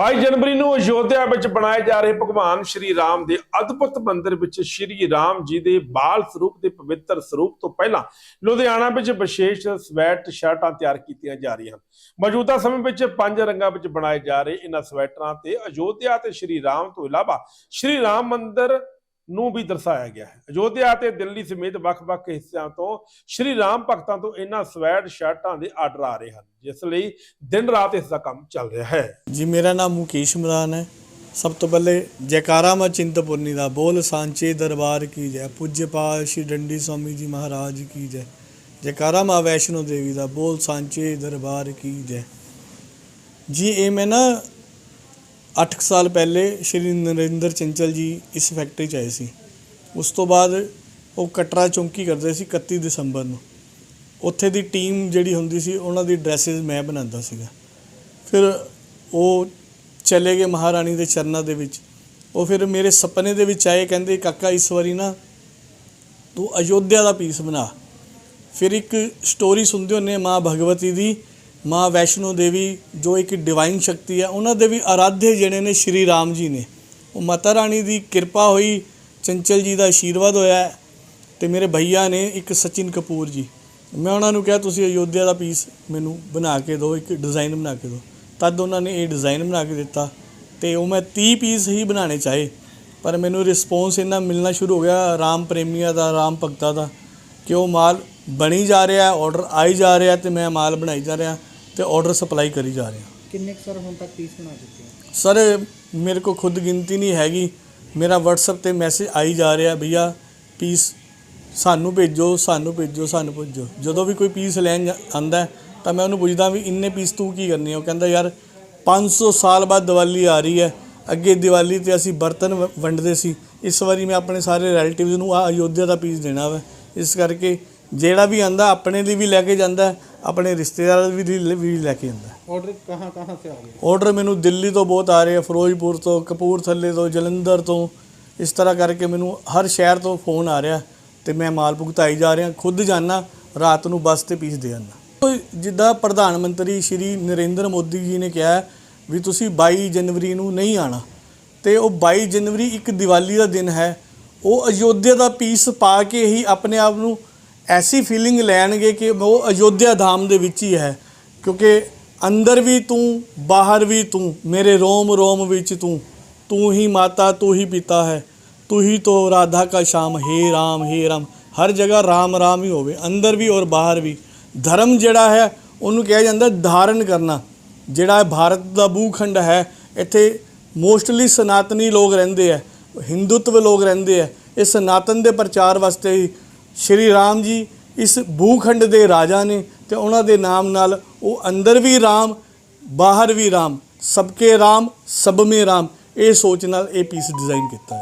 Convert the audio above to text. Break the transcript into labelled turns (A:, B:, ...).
A: 22 ਜਨਵਰੀ ਨੂੰ ਅਯੋਧਿਆ ਵਿੱਚ ਬਣਾਏ ਜਾ ਰਹੇ ਭਗਵਾਨ ਸ਼੍ਰੀ ਰਾਮ ਦੇ ਅਦਭੁਤ ਮੰਦਿਰ ਵਿੱਚ ਸ਼੍ਰੀ ਰਾਮ ਜੀ ਦੇ ਬਾਲ ਸਰੂਪ ਦੇ ਪਵਿੱਤਰ ਸਰੂਪ ਤੋਂ ਪਹਿਲਾਂ ਲੁਧਿਆਣਾ ਵਿੱਚ ਵਿਸ਼ੇਸ਼ ਸਵੈਟ ਸ਼ਰਟਾਂ ਤਿਆਰ ਕੀਤੀਆਂ ਜਾ ਰਹੀਆਂ ਹਨ। ਮੌਜੂਦਾ ਸਮੇਂ ਵਿੱਚ ਪੰਜ ਰੰਗਾਂ ਵਿੱਚ ਬਣਾਏ ਜਾ ਰਹੇ ਇਹਨਾਂ ਸਵੈਟਰਾਂ ਤੇ ਅਯੋਧਿਆ ਤੇ ਸ਼੍ਰੀ ਰਾਮ ਤੋਂ ਇਲਾਵਾ ਸ਼੍ਰੀ ਰਾਮ ਮੰਦਿਰ ਨੂੰ ਵੀ ਦਰਸਾਇਆ ਗਿਆ ਹੈ। ਅਯੋਧਿਆ ਤੇ ਦਿੱਲੀ ਸਮੇਤ ਵੱਖ-ਵੱਖ ਹਿੱਸਿਆਂ ਤੋਂ ਸ਼੍ਰੀ ਰਾਮ ਭਗਤਾਂ ਤੋਂ ਇਹਨਾਂ ਸਵੈਟ ਸ਼ਰਟਾਂ ਦੇ ਆਰਡਰ ਆ ਰਹੇ ਹਨ, ਜਿਸ ਲਈ ਦਿਨ ਰਾਤ ਇਸ ਦਾ ਕੰਮ ਚੱਲ ਰਿਹਾ ਹੈ।
B: ਜੀ, ਮੇਰਾ ਨਾਮ ਮੁਕੇਸ਼ ਮਰਾਨ ਹੈ। ਸਭ ਤੋਂ ਪਹਿਲੇ ਜੈਕਾਰਾ ਮਾ ਚਿੰਤਪੁਰਨੀ ਦਾ। ਬੋਲ ਸਾਂਚੇ ਦਰਬਾਰ ਕੀ ਜੈ ਪੁੱਜ ਪਾਲ ਸ਼੍ਰੀ ਡੰਡੀ ਸਵਾਮੀ ਜੀ ਮਹਾਰਾਜ ਕੀ ਜੈ। ਜੈਕਾਰਾ ਮਾ ਵੈਸ਼ਨੋ ਦੇਵੀ ਦਾ। ਬੋਲ ਸਾਂਚੇ ਦਰਬਾਰ ਕੀ ਜੈ। ਜੀ, ਇਹ ਮੈਂ ਨਾ 8 ਸਾਲ ਪਹਿਲੇ ਸ਼੍ਰੀ ਨਰਿੰਦਰ ਚੰਚਲ ਜੀ ਇਸ ਫੈਕਟਰੀ ਚ ਆਏ ਸੀ। ਉਸ ਤੋਂ ਬਾਅਦ ਉਹ ਕਟਰਾ ਚੌਂਕੀ ਕਰਦੇ ਸੀ 31 ਦਸੰਬਰ ਨੂੰ। ਉੱਥੇ ਦੀ ਟੀਮ ਜਿਹੜੀ ਹੁੰਦੀ ਸੀ, ਉਹਨਾਂ ਦੀ ਡਰੈਸਸ ਮੈਂ ਬਣਾਉਂਦਾ ਸੀਗਾ। ਫਿਰ ਉਹ ਚਲੇ ਗਏ ਮਹਾਰਾਣੀ ਦੇ ਚਰਨਾਂ ਦੇ ਵਿੱਚ। ਉਹ ਫਿਰ ਮੇਰੇ ਸੁਪਨੇ ਦੇ ਵਿੱਚ ਆਏ, ਕਹਿੰਦੇ, ਕਾਕਾ, ਇਸ ਵਾਰੀ ਨਾ ਤੂੰ ਅਯੋਧਿਆ ਦਾ ਪੀਸ ਬਣਾ। ਫਿਰ ਇੱਕ ਸਟੋਰੀ ਸੁਣਦੇ ਹੁੰਨੇ ਮਾਂ ਭਗਵਤੀ ਦੀ ਮਾਂ ਵੈਸ਼ਨੋ ਦੇਵੀ ਜੋ ਇੱਕ ਡਿਵਾਈਨ ਸ਼ਕਤੀ ਹੈ, ਉਹਨਾਂ ਦੇ ਵੀ ਆਰਾਧੇ ਜਿਹੜੇ ਨੇ ਸ਼੍ਰੀ ਰਾਮ ਜੀ ਨੇ। ਉਹ ਮਾਤਾ ਰਾਣੀ ਦੀ ਕਿਰਪਾ ਹੋਈ, ਚੰਚਲ ਜੀ ਦਾ ਆਸ਼ੀਰਵਾਦ ਹੋਇਆ ਹੈ ਤੇ ਮੇਰੇ ਭਈਆ ਨੇ ਇੱਕ ਸਚਿਨ ਕਪੂਰ ਜੀ। ਮੈਂ ਉਹਨਾਂ ਨੂੰ ਕਿਹਾ, ਤੁਸੀਂ ਅਯੋਧਿਆ ਦਾ ਪੀਸ ਮੈਨੂੰ ਬਣਾ ਕੇ ਦਿਓ, ਇੱਕ ਡਿਜ਼ਾਈਨ ਬਣਾ ਕੇ ਦਿਓ। ਤਦ ਉਹਨਾਂ ਨੇ ਇਹ ਡਿਜ਼ਾਈਨ ਬਣਾ ਕੇ ਦਿੱਤਾ ਤੇ ਉਹ ਮੈਂ 30 ਪੀਸ ਹੀ ਬਣਾਉਣੇ ਚਾਹੇ, ਪਰ ਮੈਨੂੰ ਰਿਸਪੌਂਸ ਇੰਨਾ ਮਿਲਣਾ ਸ਼ੁਰੂ ਹੋ ਗਿਆ ਰਾਮ ਪ੍ਰੇਮੀਆਂ ਦਾ, ਰਾਮ ਭਗਤਾਂ ਦਾ ਕਿ ਉਹ ਮਾਲ ਬਣੀ ਜਾ ਰਿਹਾ ਹੈ ਆਰਡਰ ਆਈ ਜਾ ਰਿਹਾ ਤੇ ਮੈਂ ਮਾਲ ਬਣਾਈ ਜਾ ਰਿਹਾ। ਤੇ ਆਰਡਰ ਸਪਲਾਈ ਕਰੀ ਜਾ ਰਿਹਾ
C: ਕਿੰਨੇ ਕੁ ਸਰ ਹੁਣ ਤੱਕ ਪੀਸ ਬਣਾ ਚੁੱਕੇ ਹੋ?
B: ਸਰ ਮੇਰੇ ਕੋ ਖੁਦ ਗਿਣਤੀ ਨਹੀਂ ਹੈਗੀ। ਮੇਰਾ WhatsApp ਤੇ ਮੈਸੇਜ ਆਈ ਜਾ ਰਿਹਾ ਭਈਆ ਪੀਸ ਸਾਨੂੰ ਭੇਜੋ ਸਾਨੂੰ ਭੇਜੋ ਸਾਨੂੰ ਭੇਜੋ। ਜਦੋਂ ਵੀ ਕੋਈ ਪੀਸ ਲੈਣ ਜਾ- ਆਂਦਾ ਹੈ, ਤਾਂ ਮੈਂ ਉਹਨੂੰ ਪੁੱਛਦਾ ਵੀ ਇੰਨੇ ਪੀਸ ਤੂੰ ਕੀ ਕਰਨੇ ਉਹ ਕਹਿੰਦਾ ਯਾਰ 500 ਸਾਲ ਬਾਅਦ ਦੀਵਾਲੀ ਆ ਰਹੀ ਹੈ। ਅੱਗੇ ਦੀਵਾਲੀ ਤੇ ਅਸੀਂ ਬਰਤਨ ਵ- ਵੰਡਦੇ ਸੀ। ਇਸ ਵਾਰੀ ਮੈਂ ਆਪਣੇ ਸਾਰੇ ਰਿਲੇਟਿਵਸ ਨੂੰ ਆ ਅਯੋਧਿਆ ਦਾ ਪੀਸ ਦੇਣਾ ਵਾ। ਇਸ ਕਰਕੇ ਜਿਹੜਾ ਵੀ ਆਂਦਾ ਆਪਣੇ ਲਈ ਵੀ ਲੈ ਕੇ ਜਾਂਦਾ ਹੈ, ਆਪਣੇ ਰਿਸ਼ਤੇਦਾਰਾਂ ਵੀ ਲਈ ਵੀ ਲੈ ਕੇ ਜਾਂਦਾ ਹੈ।
C: ਆਰਡਰ ਕਹਾਂ ਕਹਾਂ ਸੇ ਆ ਗਏ
B: ਆਰਡਰ ਮੈਨੂੰ ਦਿੱਲੀ ਤੋਂ ਬਹੁਤ ਆ ਰਹੇ ਆ ਫਿਰੋਜ਼ਪੁਰ ਤੋਂ ਕਪੂਰਥਲੇ ਤੋਂ ਜਲੰਧਰ ਤੋਂ। ਇਸ ਤਰ੍ਹਾਂ ਕਰਕੇ ਮੈਨੂੰ ਹਰ ਸ਼ਹਿਰ ਤੋਂ ਫੋਨ ਆ ਰਿਹਾ ਤੇ ਮੈਂ ਮਾਲ ਭੁਗਤਾਈ ਜਾ ਰਿਹਾ ਖੁਦ ਜਾਣਾ ਰਾਤ ਨੂੰ ਬੱਸ ਤੇ ਪੀਸ ਦੇ ਆਉਣਾ ਜਿੱਦਾਂ ਪ੍ਰਧਾਨ ਮੰਤਰੀ ਸ਼੍ਰੀ ਨਰਿੰਦਰ ਮੋਦੀ ਜੀ ਨੇ ਕਿਹਾ ਵੀ ਤੁਸੀਂ 22 ਜਨਵਰੀ ਨੂੰ ਨਹੀਂ ਆਣਾ ਤੇ ਉਹ 22 ਜਨਵਰੀ ਇੱਕ ਦੀਵਾਲੀ ਦਾ ਦਿਨ ਹੈ ਉਹ ਅਯੋਧਿਆ ਦਾ ਪੀਸ ਪਾ ਕੇ ਹੀ ਆਪਣੇ ਆਪ ਨੂੰ ਐਸੀ ਫੀਲਿੰਗ ਲੈਣਗੇ ਕਿ ਉਹ ਅਯੋਧਿਆ ਧਾਮ ਦੇ ਵਿੱਚ ਹੀ ਹੈ। ਕਿਉਂਕਿ ਅੰਦਰ ਵੀ ਤੂੰ, ਬਾਹਰ ਵੀ ਤੂੰ, ਮੇਰੇ ਰੋਮ ਰੋਮ ਵਿੱਚ ਤੂੰ ਤੂੰ ਹੀ ਮਾਤਾ, ਤੂੰ ਹੀ ਪਿਤਾ ਹੈ। ਤੂੰ ਹੀ ਤੋ ਰਾਧਾ ਕਾ ਸ਼ਾਮ, ਹੈ ਰਾਮ ਹੈ ਰਾਮ। ਹਰ ਜਗ੍ਹਾ ਰਾਮ ਰਾਮ ਹੀ ਹੋਵੇ, ਅੰਦਰ ਵੀ ਔਰ ਬਾਹਰ ਵੀ। ਧਰਮ ਜਿਹੜਾ ਹੈ, ਉਹਨੂੰ ਕਿਹਾ ਜਾਂਦਾ ਧਾਰਨ ਕਰਨਾ। ਜਿਹੜਾ ਭਾਰਤ ਦਾ ਭੂਖੰਡ ਹੈ, ਇੱਥੇ ਮੋਸਟਲੀ ਸਨਾਤਨੀ ਲੋਕ ਰਹਿੰਦੇ ਆ ਹਿੰਦੂਤਵ ਲੋਕ ਰਹਿੰਦੇ ਆ ਇਹ ਸਨਾਤਨ ਦੇ ਪ੍ਰਚਾਰ ਵਾਸਤੇ ਹੀ ਸ਼੍ਰੀ ਰਾਮ ਜੀ ਇਸ ਭੂਖੰਡ ਦੇ ਰਾਜਾ ਨੇ ਤੇ ਉਹਨਾਂ ਦੇ ਨਾਮ ਨਾਲ ਉਹ ਅੰਦਰ ਵੀ ਰਾਮ, ਬਾਹਰ ਵੀ ਰਾਮ ਸਬਕੇ ਰਾਮ, ਸਭ ਮੇ ਰਾਮ, ਇਹ ਸੋਚ ਨਾਲ ਇਹ ਪੀਸ ਡਿਜ਼ਾਈਨ ਕੀਤਾ ਹੈ।